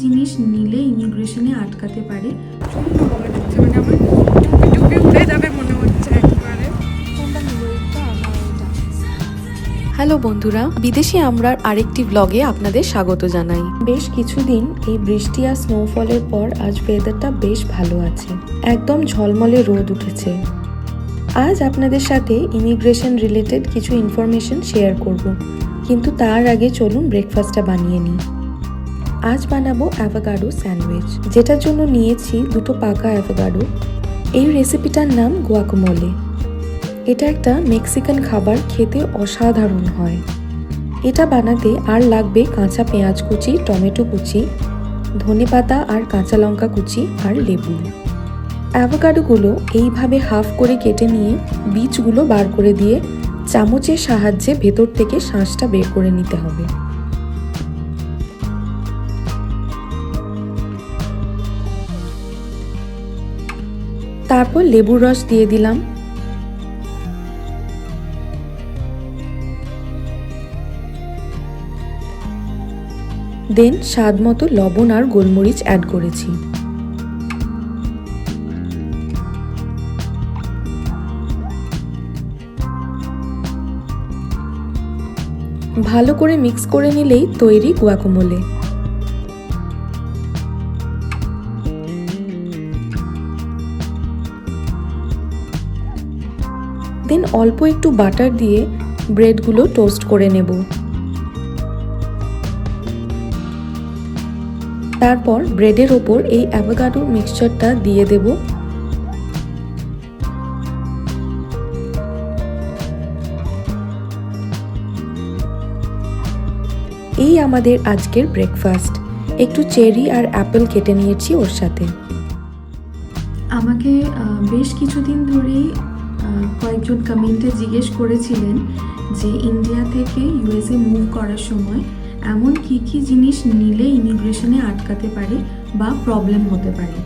জিনিস নিলে ইমিগ্রেশনে আটকাতে পারে। হ্যালো বন্ধুরা, বিদেশি আমরার আরেকটি ব্লগে আপনাদের স্বাগত জানাই। বেশ কিছুদিন এই বৃষ্টি আর স্নোফলের পর আজ ওয়েদারটা বেশ ভালো আছে। একদম ঝলমলে রোদ উঠেছে। আজ আপনাদের সাথে ইমিগ্রেশন রিলেটেড কিছু ইনফরমেশন শেয়ার করব। কিন্তু তার আগে চলুন ব্রেকফাস্টটা বানিয়ে নিই। আজ বানাবো অ্যাভোকাডো স্যান্ডউইচ যেটার জন্য নিয়েছি দুটো পাকা অ্যাভোকাডো এই রেসিপিটার নাম গুয়াকোমোলে এটা একটা মেক্সিকান খাবার, খেতে অসাধারণ হয়। এটা বানাতে আর লাগবে কাঁচা পেঁয়াজ কুচি, টমেটো কুচি ধনেপাতা আর কাঁচা লঙ্কা কুচি আর লেবু। অ্যাভোকাডোগুলো এইভাবে হাফ করে কেটে নিয়ে বীজগুলো বার করে দিয়ে চামচের সাহায্যে ভেতর থেকে শাঁসটা বের করে নিতে হবে। তারপর লেবুর রস দিয়ে দিলাম। দেন স্বাদ মতো লবণ আর গোলমরিচ অ্যাড করেছি। ভালো করে মিক্স করে নিলেই তৈরি গুয়াকোমোলে দেন অল্প একটু বাটার দিয়ে ব্রেডগুলো টোস্ট করে নেব। তারপর ব্রেডের ওপর এই অ্যাভোকাডো মিক্সচারটা দিয়ে দেব। এই আমাদের আজকের ব্রেকফাস্ট। একটু চেরি আর অ্যাপেল কেটে নিয়েছি ওর সাথে। আমাকে বেশ কিছুদিন ধরেই কয়েকজন কমেন্টে জিজ্ঞেস করেছিলেন যে ইন্ডিয়া থেকে ইউএসএ মুভ করার সময় এমন কি কি জিনিস নিলে ইমিগ্রেশনে আটকাতে পারে বা প্রবলেম হতে পারে।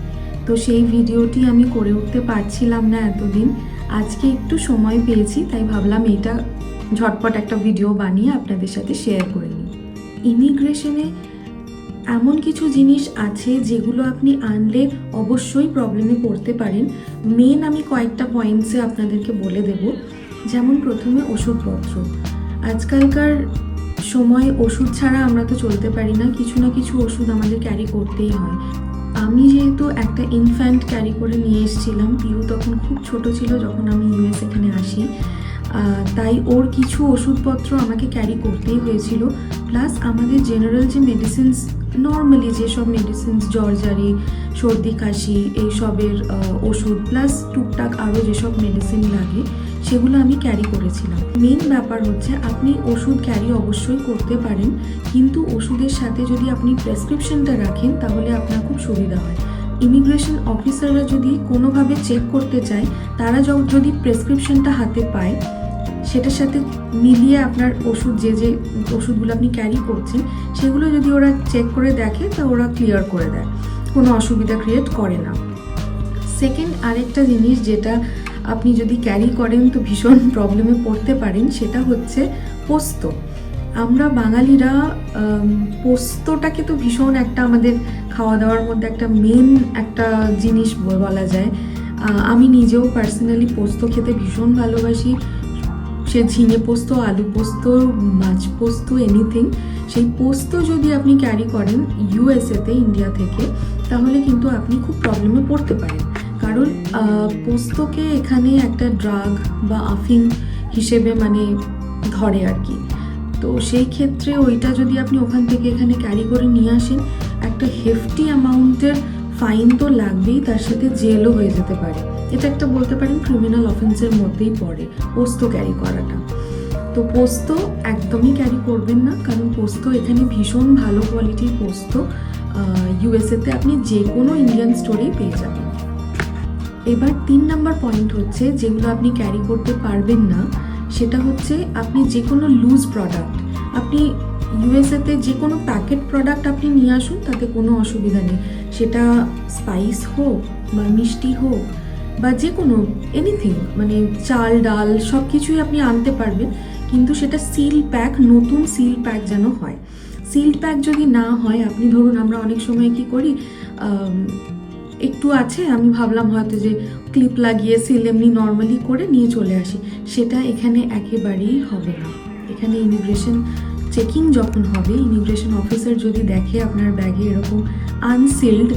তো সেই ভিডিওটি আমি করে উঠতে পারছিলাম না এতদিন। আজকে একটু সময় পেয়েছি, তাই ভাবলাম এটা ঝটপট একটা ভিডিও বানিয়ে আপনাদের সাথে শেয়ার করে নিই। ইমিগ্রেশনে এমন কিছু জিনিস আছে যেগুলো আপনি আনলে অবশ্যই প্রবলেমে পড়তে পারেন। মেন আমি কয়েকটা পয়েন্টসে আপনাদেরকে বলে দেব। যেমন প্রথমে ওষুধপত্র। আজকালকার সময় ওষুধ ছাড়া আমরা তো চলতে পারি না, কিছু না কিছু ওষুধ আমাদের ক্যারি করতেই হয়। আমি যেহেতু একটা ইনফ্যান্ট ক্যারি করে নিয়ে এসেছিলাম, পিউ তখন খুব ছোট ছিল যখন আমি ইউএস এখানে আসি। তাই ওর কিছু ওষুধপত্র আমাকে ক্যারি করতেই হয়েছিল। প্লাস আমাদের জেনারেল যে মেডিসিনস নর্মালি যেসব মেডিসিনস জর্জারি, সর্দি, কাশি এইসবের ওষুধ প্লাস টুকটাক আরও যেসব মেডিসিন লাগে, সেগুলো আমি ক্যারি করেছিলাম। মেন ব্যাপার হচ্ছে আপনি ওষুধ ক্যারি অবশ্যই করতে পারেন, কিন্তু ওষুধের সাথে যদি আপনি প্রেসক্রিপশনটা রাখেন, তাহলে আপনার খুব সুবিধা হয়। ইমিগ্রেশন অফিসাররা যদি কোনোভাবে চেক করতে চায়, তারা যদি প্রেসক্রিপশনটা হাতে পায় সেটার সাথে মিলিয়ে আপনার ওষুধ যে যে ওষুধগুলো আপনি ক্যারি করছেন, সেগুলো যদি ওরা চেক করে দেখে, তা ওরা ক্লিয়ার করে দেয়। কোনো অসুবিধা ক্রিয়েট করে না। সেকেন্ড আরেকটা জিনিস যেটা আপনি যদি ক্যারি করেন, তো ভীষণ প্রবলেমে পড়তে পারেন, সেটা হচ্ছে পোস্ত। আমরা বাঙালিরা পোস্তটাকে তো ভীষণ একটা আমাদের খাওয়া দাওয়ার মধ্যে একটা মেন একটা জিনিস বলা যায়। আমি নিজেও পার্সোনালি পোস্ত খেতে ভীষণ ভালোবাসি। সে ঝিঙে পোস্ত, আলু পোস্ত, মাছ পোস্ত এনিথিং সেই পোস্ত যদি আপনি ক্যারি করেন ইউএসএতে ইন্ডিয়া থেকে, তাহলে কিন্তু আপনি খুব প্রবলেমে পড়তে পারেন। কারণ পোস্তকে এখানে একটা ড্রাগ বা আফিং হিসেবে মানে ধরে আর কি। তো সেই ক্ষেত্রে ওইটা যদি আপনি ওখান থেকে এখানে ক্যারি করে নিয়ে আসেন, একটা হেফটি অ্যামাউন্টের ফাইন তো লাগবেই, তার সাথে জেলও হয়ে যেতে পারে। এটা একটা বলতে পারেন ক্রিমিনাল অফেন্সের মধ্যেই পড়ে, পোস্ত ক্যারি করাটা। তো পোস্ত একদমই ক্যারি করবেন না, কারণ পোস্ত এখানে ভীষণ ভালো কোয়ালিটির পোস্ত ইউএসএতে আপনি যে কোনো ইন্ডিয়ান স্টোরেই পেয়ে যাবেন। এবার তিন নাম্বার পয়েন্ট হচ্ছে যেগুলো আপনি ক্যারি করতে পারবেন না, সেটা হচ্ছে আপনি যে কোনো লুজ প্রোডাক্ট আপনি ইউএসএতে যে কোনো প্যাকেট প্রোডাক্ট আপনি নিয়ে আসুন, তাতে কোনো অসুবিধা নেই। সেটা স্পাইস হোক বা মিষ্টি হোক বা যে কোনো এনিথিং মানে চাল, ডাল সব কিছুই আপনি আনতে পারবেন, কিন্তু সেটা সিল প্যাক নতুন সিল প্যাক যেন হয়। সিল্ড প্যাক যদি না হয়, আপনি ধরুন আমরা অনেক সময় কি করি একটু আছে, আমি ভাবলাম হয়তো যে ক্লিপ লাগিয়ে সিল এমনি নর্মালি করে নিয়ে চলে আসি। সেটা এখানে একেবারেই হবে না। এখানে ইমিগ্রেশন চেকিং যখন হবে ইমিগ্রেশন অফিসার যদি দেখে আপনার ব্যাগে এরকম আনসিল্ড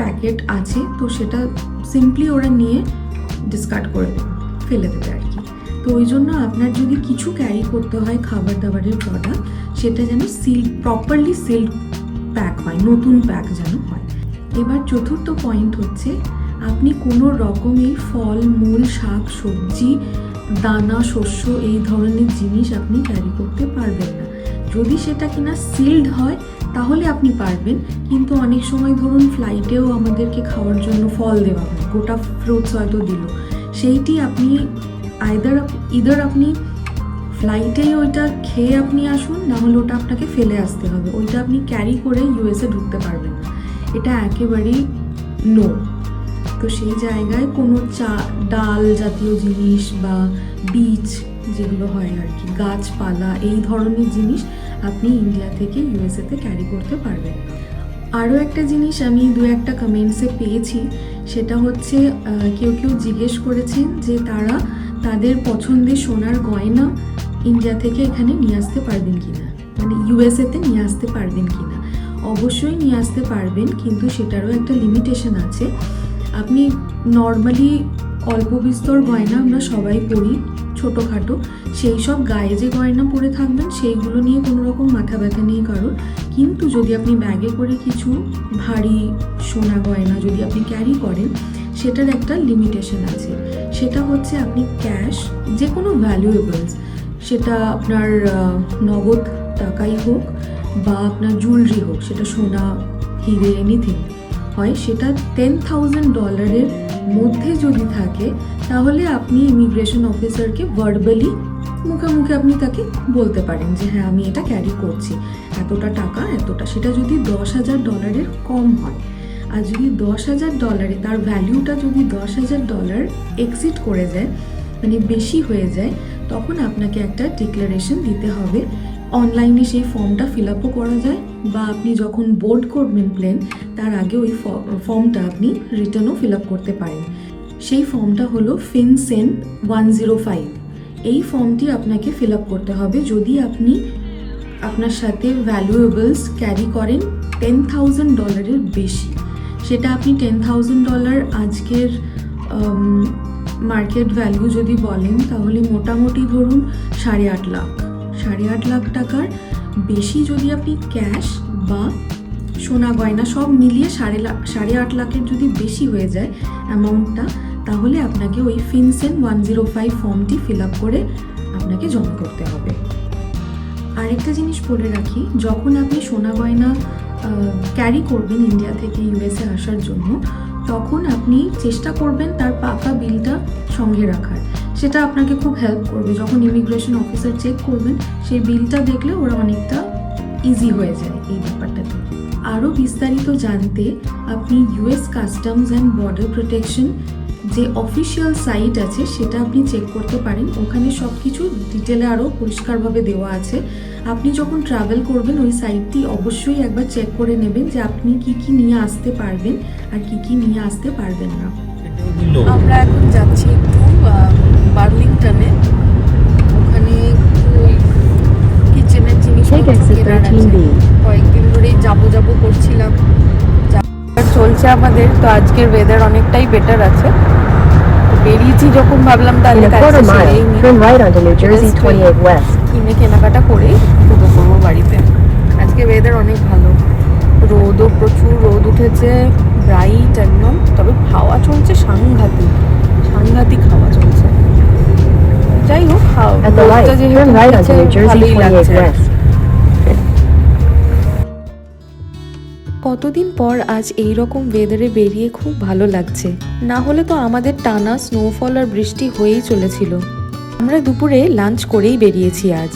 প্যাকেট আছে, তো সেটা সিম্পলি ওরা নিয়ে ডিসকার্ড করে দেবে, ফেলে দেবে আর কি। তো ওই জন্য আপনার যদি কিছু ক্যারি করতে হয় খাবার দাবারের প্রোডাক্ট সেটা যেন সিল প্রপারলি সিল্ড প্যাক হয়, নতুন প্যাক যেন হয়। এবার চতুর্থ পয়েন্ট হচ্ছে, আপনি কোনো রকমের ফল, মূল, শাক, সবজি, দানা, শস্য, এই ধরনের জিনিস আপনি ক্যারি করতে পারবেন না। যদি সেটা কিনা সিল্ড হয় তাহলে আপনি পারবেন, কিন্তু অনেক সময় ধরুন ফ্লাইটেও আমাদেরকে খাওয়ার জন্য ফল দেওয়া হয়, গোটা ফ্রুটস হয়তো দিল। সেইটি আপনি আইদার ইদার আপনি ফ্লাইটেই ওইটা খেয়ে আপনি আসুন, না হলে ওটা আপনাকে ফেলে আসতে হবে। ওইটা আপনি ক্যারি করে ইউএসএ ঢুকতে পারবেন এটা একেবারেই নো তো সেই জায়গায় কোনো চা, ডাল জাতীয় জিনিস বা বীজ যেগুলো হয় আর কি, গাছপালা, এই ধরনের জিনিস আপনি ইন্ডিয়া থেকে ইউএসএতে ক্যারি করতে পারবেন। আরও একটা জিনিস আমি দু একটা কমেন্টসে পেয়েছি, সেটা হচ্ছে কেউ কেউ জিজ্ঞেস করেছেন যে তারা তাদের পছন্দের সোনার গয়না ইন্ডিয়া থেকে এখানে নিয়ে আসতে পারবেন কিনা। মানে ইউএসএতে নিয়ে আসতে পারবেন কিনা। অবশ্যই নিয়ে আসতে পারবেন, কিন্তু সেটারও একটা লিমিটেশন আছে। আপনি নর্মালি অল্প বিস্তর গয়না আমরা সবাই পরি। ছোটোখাটো, সেই সব গায়ে যে গয়না পরে থাকবেন, সেইগুলো নিয়ে কোনো রকম মাথা ব্যথা নেই কারোর। কিন্তু যদি আপনি ব্যাগে করে কিছু ভারী সোনা গয়না যদি আপনি ক্যারি করেন, সেটার একটা লিমিটেশন আছে। সেটা হচ্ছে আপনি ক্যাশ যে কোনো ভ্যালুয়েবলস সেটা আপনার নগদ টাকাই হোক বা আপনার জুয়েলারি হোক, সেটা সোনা, হিরে এনিথিং হয় সেটা টেন থাউজেন্ড ডলারের মধ্যে যদি থাকে, তাহলে আপনি ইমিগ্রেশন অফিসারকে ভার্বালি মুখে মুখে আপনি তাকে বলতে পারেন যে হ্যাঁ আমি এটা ক্যারি করছি। এতটা টাকা, এতটা। সেটা যদি দশ হাজার ডলারের কম হয়। আর যদি দশ হাজার ডলারে তার ভ্যালিউটা যদি দশ হাজার ডলার এক্সিট করে যায় মানে বেশি হয়ে যায়, তখন আপনাকে একটা ডিক্লারেশন দিতে হবে অনলাইনে সেই ফর্মটা ফিল আপও করা যায় বা আপনি যখন বোর্ড করবেন প্লেন তার আগে ওই ফর্মটা আপনি রিটার্নও ফিল আপ করতে পারেন। সেই ফর্মটা হলো ফিনসেন ওয়ান জিরো ফাইভ এই ফর্মটি আপনাকে ফিল আপ করতে হবে যদি আপনি আপনার সাথে ভ্যালুয়েবলস ক্যারি করেন টেন থাউজেন্ড ডলারের বেশি। সেটা আপনি টেন থাউজেন্ড ডলার আজকের মার্কেট ভ্যালু যদি বলেন, তাহলে মোটামুটি ধরুন সাড়ে আট লাখ। সাড়ে আট লাখ টাকার বেশি যদি আপনি ক্যাশ বা সোনা গয়না সব মিলিয়ে সাড়ে লাখ সাড়ে আট লাখের যদি বেশি হয়ে যায় অ্যামাউন্টটা তাহলে আপনাকে ওই ফিনসেন ওয়ান জিরো ফাইভ ফর্মটি ফিল আপ করে আপনাকে জমা করতে হবে। আরেকটা জিনিস বলে রাখি, যখন আপনি সোনা গয়না ক্যারি করবেন ইন্ডিয়া থেকে ইউএসএ আসার জন্য তখন আপনি চেষ্টা করবেন তার পাকা বিলটা সঙ্গে রাখার। সেটা আপনাকে খুব হেল্প করবে। যখন ইমিগ্রেশন অফিসার চেক করবেন, সেই বিলটা দেখলে ওরা অনেকটা ইজি হয়ে যায় এই ব্যাপারটাতে আরও বিস্তারিত জানতে আপনি US customs and border protection যে অফিসিয়াল সাইট আছে সেটা আপনি চেক করতে পারেন। ওখানে সব কিছু ডিটেলে আরও পরিষ্কারভাবে দেওয়া আছে। আপনি যখন ট্রাভেল করবেন ওই সাইটটি অবশ্যই একবার চেক করে নেবেন যে আপনি কি কি নিয়ে আসতে পারবেন আর কি কি নিয়ে আসতে পারবেন না। আমরা এখন যাচ্ছি একটু বার্লিংটনে। ওখানে কিচেনের জিনিস Take exit 13B. কয়েকদিন ধরেই যাব যাব করছিলাম। যা- চলছে আমাদের তো আজকের ওয়েদার অনেকটাই বেটার আছে। বেরিয়েছি যখন ভাবলাম তাহলে a quarter কাজটা সেরেই mile, নিই। turn right onto New Jersey Just 28 West. কিনে কেনাকাটা করেই ঢুকে পড়ব বাড়িতে আজকে ওয়েদার অনেক ভালো রোদও প্রচুর রোদ উঠেছে ব্রাইট একদম তবে হাওয়া চলছে সাংঘাতিক সাংঘাতিক হাওয়া চলছে যাই হোক হাওয়া যেহেতু ভালোই লাগছে। কতদিন পর আজ এই রকম ওয়েদারে বেরিয়ে খুব ভালো লাগছে। না হলে তো আমাদের টানা স্নোফল আর বৃষ্টি হয়েই চলেছিল। আমরা দুপুরে লাঞ্চ করেই বেরিয়েছি আজ।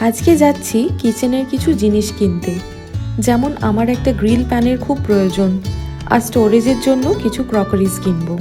আজকে যাচ্ছি কিচেনের কিছু জিনিস কিনতে। যেমন আমার একটা গ্রিল প্যানের খুব প্রয়োজন। আর স্টোরেজের জন্য কিছু ক্রকারিজ কিনবো।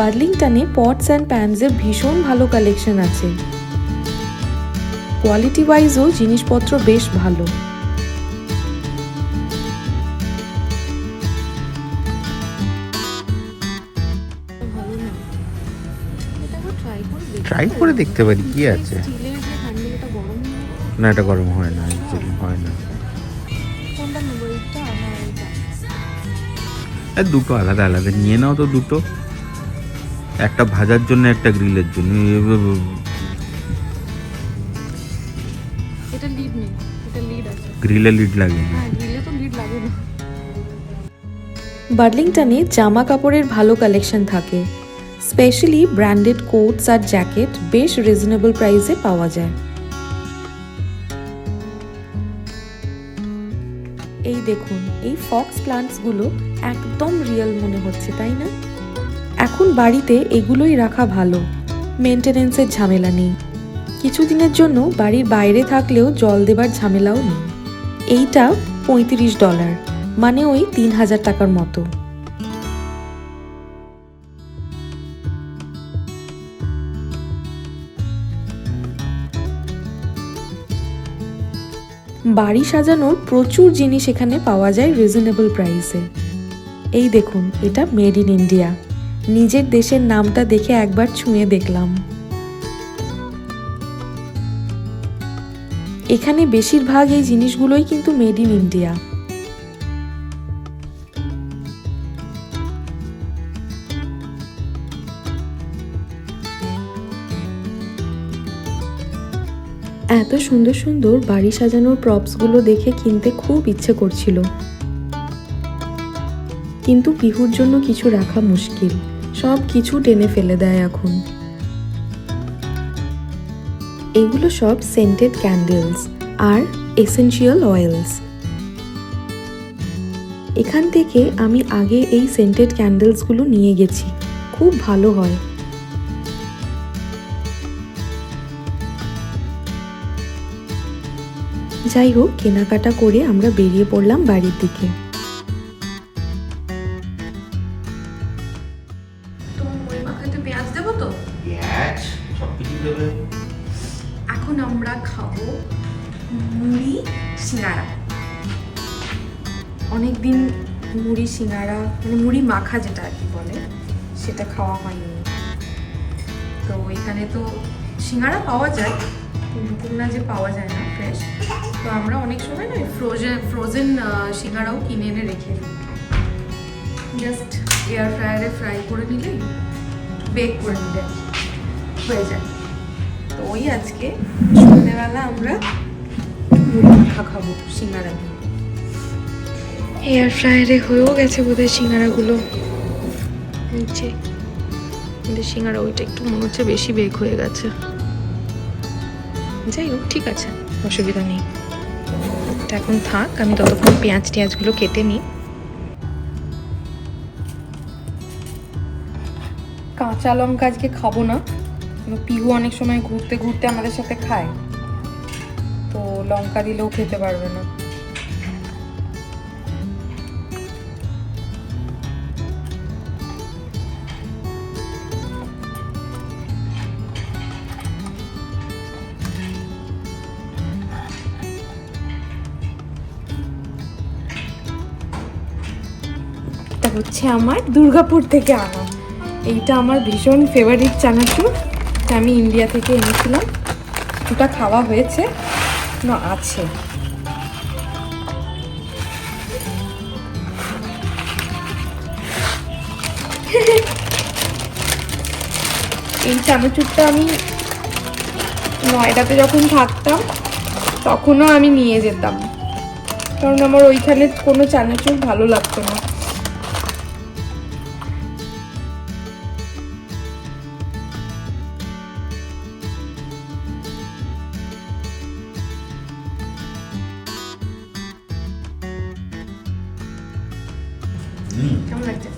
বার্লিংটনে পটস অ্যান্ড প্যান্সের ভীষণ ভালো কালেকশন আছে। কোয়ালিটি ওয়াইজও জিনিসপত্র বেশ ভালো। ট্রাই করে দেখতে পারি কি আছে? স্টিলের যে হ্যান্ডেলটা গরম না এটা গরম হয় না হয় না। দুটো আলাদা আলাদা। নিয়ে নাও তো দুটো। একটা ভাজার জন্য একটা গ্রিলের জন্য। এটা লিড নেই এটা লিড আছে। গ্রিলে লিড লাগে। হ্যাঁ গ্রিলে তো লিড লাগে না। বার্লিংটনে জামা কাপড়ের ভালো কালেকশন থাকে। স্পেশালি ব্র্যান্ডেড কোটস আর জ্যাকেট বেশ রিজনেবল প্রাইসে পাওয়া যায়। এই দেখুন এই ফক্স প্লান্টসগুলো একদম রিয়েল মনে হচ্ছে তাই না? এখন বাড়িতে এগুলোই রাখা ভালো। মেনটেনেন্সের ঝামেলা নেই। কিছুদিনের জন্য বাড়ির বাইরে থাকলেও জল দেবার ঝামেলাও নেই। এইটা পঁয়ত্রিশ ডলার মানে ওই তিন হাজার টাকার মতো। বাড়ি সাজানোর প্রচুর জিনিস এখানে পাওয়া যায় রিজনেবল প্রাইসে এই দেখুন, এটা মেড ইন ইন্ডিয়া নিজের দেশের নামটা দেখে একবার ছুঁয়ে দেখলাম। এখানে বেশিরভাগ এই জিনিসগুলোই কিন্তু মেড ইন ইন্ডিয়া এত সুন্দর সুন্দর বাড়ি সাজানোর প্রপসগুলো দেখে কিনতে খুব ইচ্ছে করছিল। কিন্তু পিহুর জন্য কিছু রাখা মুশকিল। সব কিছু টেনে ফেলে দেয় এখন। এগুলো সব সেন্টেড ক্যান্ডেলস আর এসেনশিয়াল অয়েলস এখান থেকে আমি আগে এই সেন্টেড ক্যান্ডেলসগুলো নিয়ে গেছি। খুব ভালো হয়। যাই হোক, কেনাকাটা করে আমরা বেরিয়ে পড়লাম বাড়ির দিকে। এখন আমরা খাব মুড়ি, সিঙ্গারা। অনেক দিন মুড়ি, সিঙ্গারা মানে মুড়ি মাখা যেটা আর কি বলে, সেটা খাওয়া হয়নি। তো এখানে তো সিঙ্গারা পাওয়া যায় না যে পাওয়া যায় না ফ্রেশ তো আমরা অনেক সময় না ফ্রোজেন ফ্রোজেন সিঙ্গারাও কিনে এনে রেখে দিই। জাস্ট এয়ার ফ্রায়ারে ফ্রাই করে নিলেই বেক করে নিলে হয়ে যায়। ওই আজকে সন্ধ্যেবেলা আমরা মাখা খাব, সিঙ্গারা এয়ার ফ্রায়ারে হয়েও গেছে বোধহয় সিঙ্গারাগুলো। নিচে। কিন্তু সিঙ্গারা ওইটা একটু মনে হচ্ছে বেশি বেক হয়ে গেছে। যাই হোক, ঠিক আছে, অসুবিধা নেই। এখন থাক, আমি ততক্ষণ পেঁয়াজ টেঁয়াজগুলো কেটে নিই। কাঁচা লঙ্কা আজকে খাব না। পিহু অনেক সময় ঘুরতে ঘুরতে আমাদের সাথে খায়। তো লঙ্কা দিলেও খেতে পারবে না। হচ্ছে আমার দুর্গাপুর থেকে আনা। এইটা আমার ভীষণ ফেভারিট চানাচুর। এটা আমি ইন্ডিয়া থেকে এনেছিলাম। ওটা খাওয়া হয়েছে না আছে। এই চানাচুরটা আমি নয়ডাতে যখন থাকতাম, তখনও আমি নিয়ে যেতাম। কারণ আমার ওইখানে কোনো চানাচুর ভালো লাগতো না। কেমন লাগছে?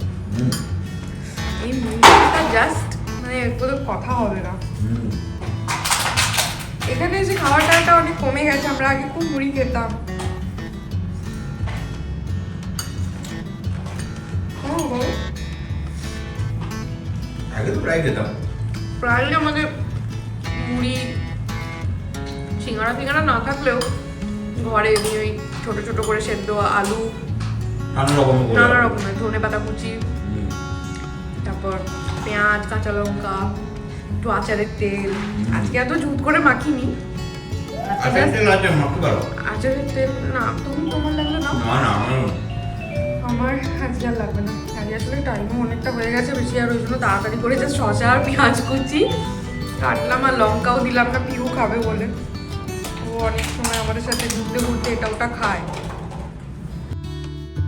এই মুভিটা জাস্ট মানে কোনো কথা হবে না। এখানে এসে খাওয়ার টাটা অনেক কমে গেছে আমরা আগে খুব মুড়ি খেতাম। আগে তো প্রায় যেতাম প্রায় আমাদের মুড়ি সিঙ্গাড়া ফিঙ্গাড়া না থাকলেও ঘরে এমনি ওই ছোট ছোট করে সেদ্ধ আলু নানা রকম নানা রকমের ধনে পাতা কুচি তারপর পেঁয়াজ কাঁচা লঙ্কা একটু আচারের তেল। আজকে এত জুত করে মাখিনি। আচ্ছা তেল আছে মাখতে পারো। আচারের তেল না তুমি তোমার লাগলে না না না। আমার আজকে আর লাগবে না। আজকে আসলে টাইমও অনেকটা হয়ে গেছে বেশি আর ওই জন্য তাড়াতাড়ি করে জাস্ট শসা আর পেঁয়াজ কুচি। কাটলাম আর লঙ্কাও দিলাম না পিউ খাবে বলে। ও অনেক সময় আমাদের সাথে ঘুরতে ঘুরতে এটা ওটা খায়।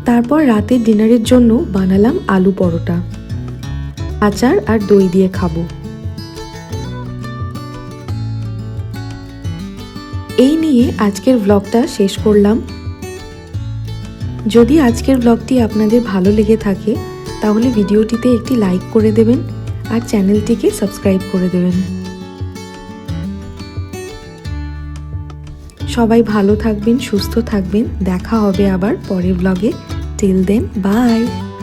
তারপর রাতের ডিনারের জন্য বানালাম আলু পরোটা, আচার আর দই দিয়ে খাব। এই নিয়ে আজকের ব্লগটা শেষ করলাম। যদি আজকের ব্লগটি আপনাদের ভালো লেগে থাকে, তাহলে ভিডিওটিতে একটি লাইক করে দেবেন আর চ্যানেলটিকে সাবস্ক্রাইব করে দেবেন। সবাই ভালো থাকবেন, সুস্থ থাকবেন। দেখা হবে আবার পরের ব্লগে Till then, bye.